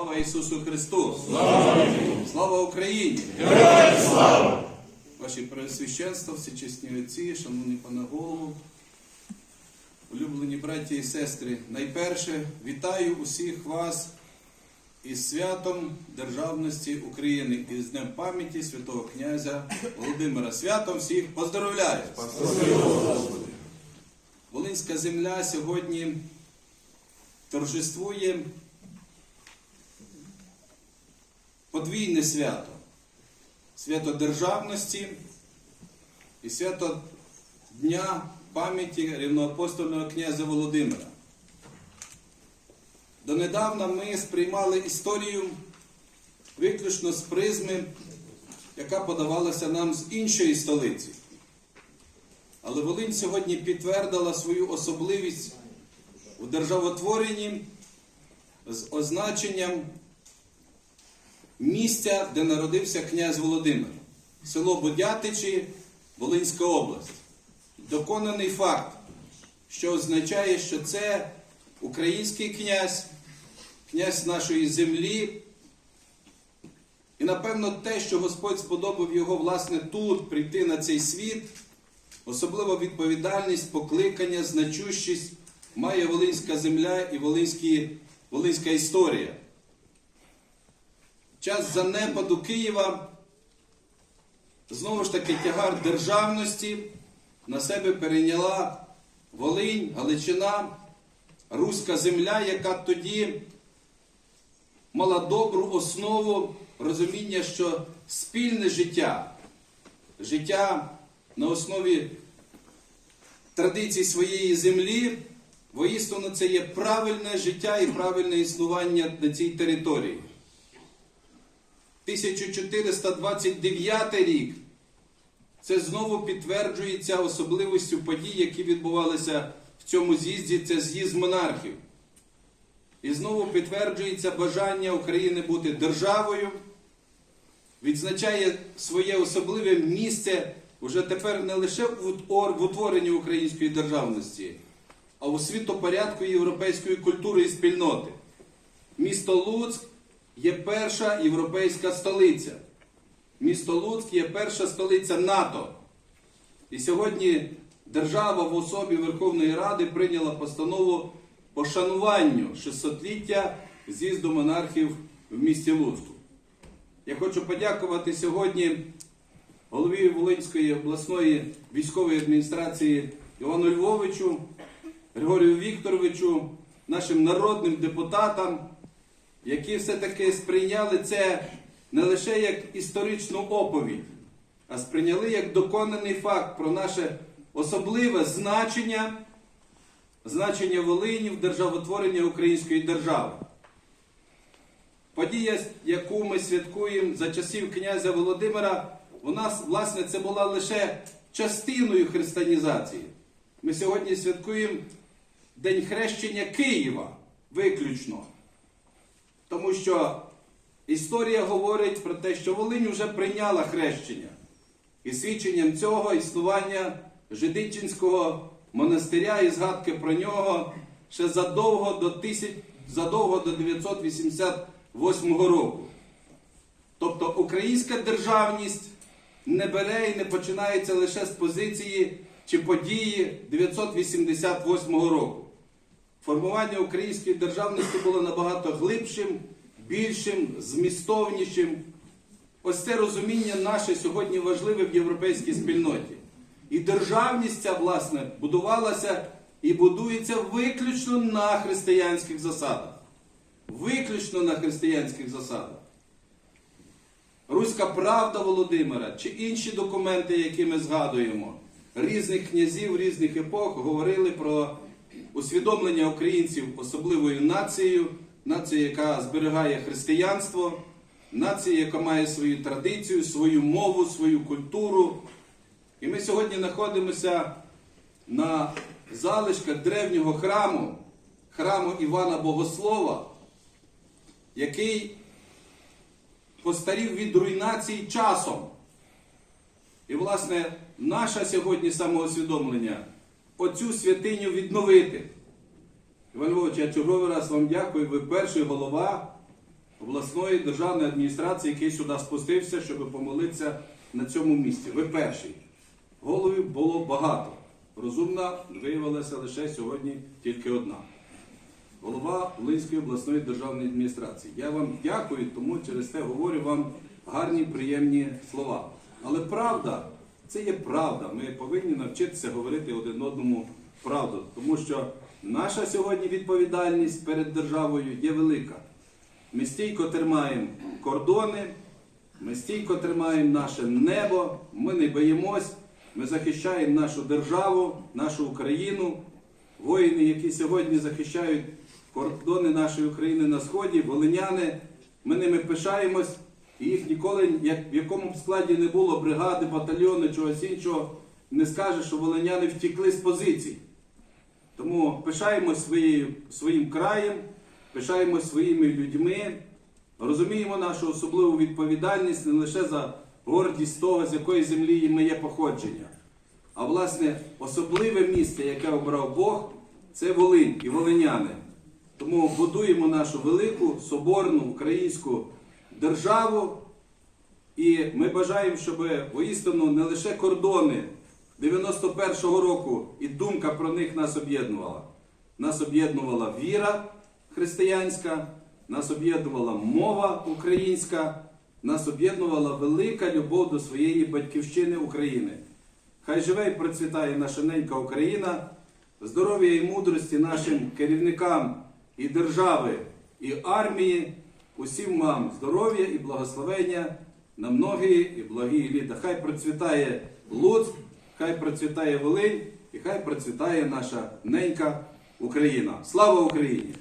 Слава Ісусу Христу! Слава, Слава Україні! Героям слава! Ваші Преосвященства, всечесні отці, шановні пане голову, улюблені браті і сестри, найперше вітаю усіх вас із святом Державності України і з Днем пам'яті святого князя Володимира. Святом всіх поздоровляю! Волинська земля сьогодні торжествує подвійне свято. Свято державності і свято Дня пам'яті рівноапостольного князя Володимира. Донедавна ми сприймали історію виключно з призми, яка подавалася нам з іншої столиці. Але Волинь сьогодні підтвердила свою особливість у державотворенні з означенням місця, де народився князь Володимир, село Будятичі, Волинська область. Доконаний факт, що означає, що це український князь, князь нашої землі. І напевно те, що Господь сподобав його власне тут прийти на цей світ, особливо відповідальність, покликання, значущість має Волинська земля і Волинська історія. Час занепаду Києва знову ж таки тягар державності на себе перейняла Волинь, Галичина, Руська земля, яка тоді мала добру основу розуміння, що спільне життя, життя на основі традицій своєї землі, воістину це є правильне життя і правильне існування на цій території. 1429 рік це знову підтверджується особливістю подій, які відбувалися в цьому з'їзді, це з'їзд монархів. І знову підтверджується бажання України бути державою, відзначає своє особливе місце вже тепер не лише в утворенні української державності, а у світопорядку європейської культури і спільноти. Місто Луцьк є перша європейська столиця. Місто Луцьк є перша столиця НАТО. І сьогодні держава в особі Верховної Ради прийняла постанову по шануванню 600-ліття з'їзду монархів в місті Луцьку. Я хочу подякувати сьогодні голові Волинської обласної військової адміністрації Івану Львовичу, Григорію Вікторовичу, нашим народним депутатам, які все-таки сприйняли це не лише як історичну оповідь, а сприйняли як доконаний факт про наше особливе значення, значення Волині в державотворенні української держави. Подія, яку ми святкуємо за часів князя Володимира, у нас, власне, це була лише частиною християнізації. Ми сьогодні святкуємо День хрещення Києва виключно. Тому що історія говорить про те, що Волинь вже прийняла хрещення. І свідченням цього існування Жидичинського монастиря і згадки про нього ще задовго до, тисяч, задовго до 988 року. Тобто українська державність не бере і не починається лише з позиції чи події 988 року. Формування української державності було набагато глибшим, більшим, змістовнішим. Ось це розуміння наше сьогодні важливе в європейській спільноті. І державність ця, власне, будувалася і будується виключно на християнських засадах. Виключно на християнських засадах. Руська правда Володимира чи інші документи, які ми згадуємо, різних князів, різних епох говорили про усвідомлення українців особливою нацією, нацією, яка зберігає християнство, нація, яка має свою традицію, свою мову, свою культуру. І ми сьогодні знаходимося на залишках древнього храму, храму Івана Богослова, який постарів від руйнації часом. І, власне, наше сьогодні самоусвідомлення оцю святиню відновити. Іван Львович, я черговий раз вам дякую. Ви перший голова обласної державної адміністрації, який сюди спустився, щоб помолитися на цьому місці. Ви перший. Головів було багато. Розумна виявилася лише сьогодні тільки одна. Голова Волинської обласної державної адміністрації. Я вам дякую, тому через те говорю вам гарні, приємні слова. Але правда, це є правда. Ми повинні навчитися говорити один одному правду, тому що наша сьогодні відповідальність перед державою є велика. Ми стійко тримаємо кордони, ми стійко тримаємо наше небо, ми не боїмось, ми захищаємо нашу державу, нашу Україну. Воїни, які сьогодні захищають кордони нашої України на сході, волиняни, ми ними пишаємось, і їх ніколи, як в якому б складі не було бригади, батальйони, чогось іншого, не скаже, що волиняни втікли з позицій. Тому пишаємось своєю, своїм краєм, пишаємось своїми людьми, розуміємо нашу особливу відповідальність не лише за гордість того, з якої землі ми є походження. А власне, особливе місце, яке обрав Бог, це Волинь і волиняни. Тому будуємо нашу велику соборну українську державу. І ми бажаємо, щоб воістину не лише кордони 91-го року і думка про них нас об'єднувала. Нас об'єднувала віра християнська, нас об'єднувала мова українська, нас об'єднувала велика любов до своєї батьківщини України. Хай живе і процвітає наша ненька Україна, здоров'я і мудрості нашим керівникам і держави, і армії, усім вам здоров'я і благословення на многі і благі літа. Хай процвітає Луцьк, хай процвітає Волинь і хай процвітає наша ненька Україна. Слава Україні!